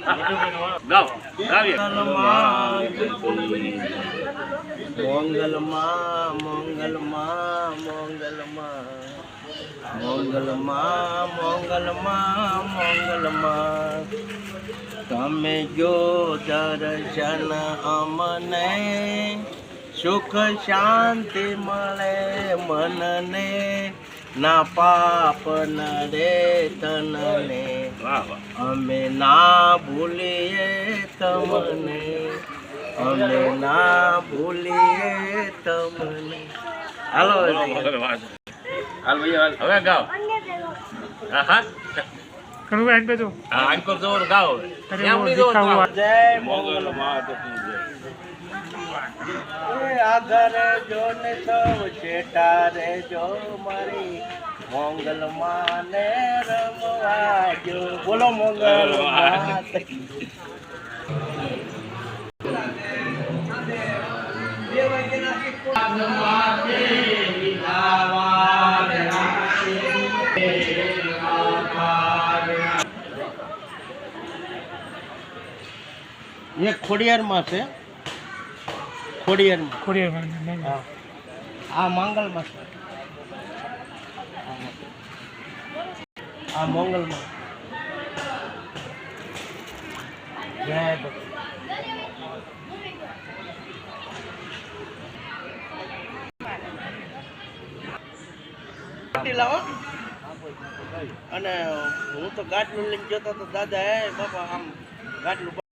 છે ઉતારો ઉતારો મોંગલમાં મોંગલમાં મોંગલમાં મોંગલમાં. મોંગલમાં મોંગલમાં. તમે જો દર્શન અમને સુખ શાંતિ મળે મનને ના પાપ ન રે તનને અમે ના ભૂલીએ તમને. અમે ના ભૂલીએ તમને. હાલો હવે ગાઓ. હા હા. કરું એક બેજો હા આંકોર ગાઓ. જોર દીખાવું જય મોંગલ એ આધારે જો ને સૌ છેટા જો મારી મોંગલ માને બોલો મોંગલ એક ખોડિયારમાં છે. ખોડિયારમાં. હા. આ મંગલમાં છે. આ મંગલમાં. જય પાટી લાવો. અને હું તો ગાટલું લઈને જતો તો દાદા હે બાપા આમ ગાટલું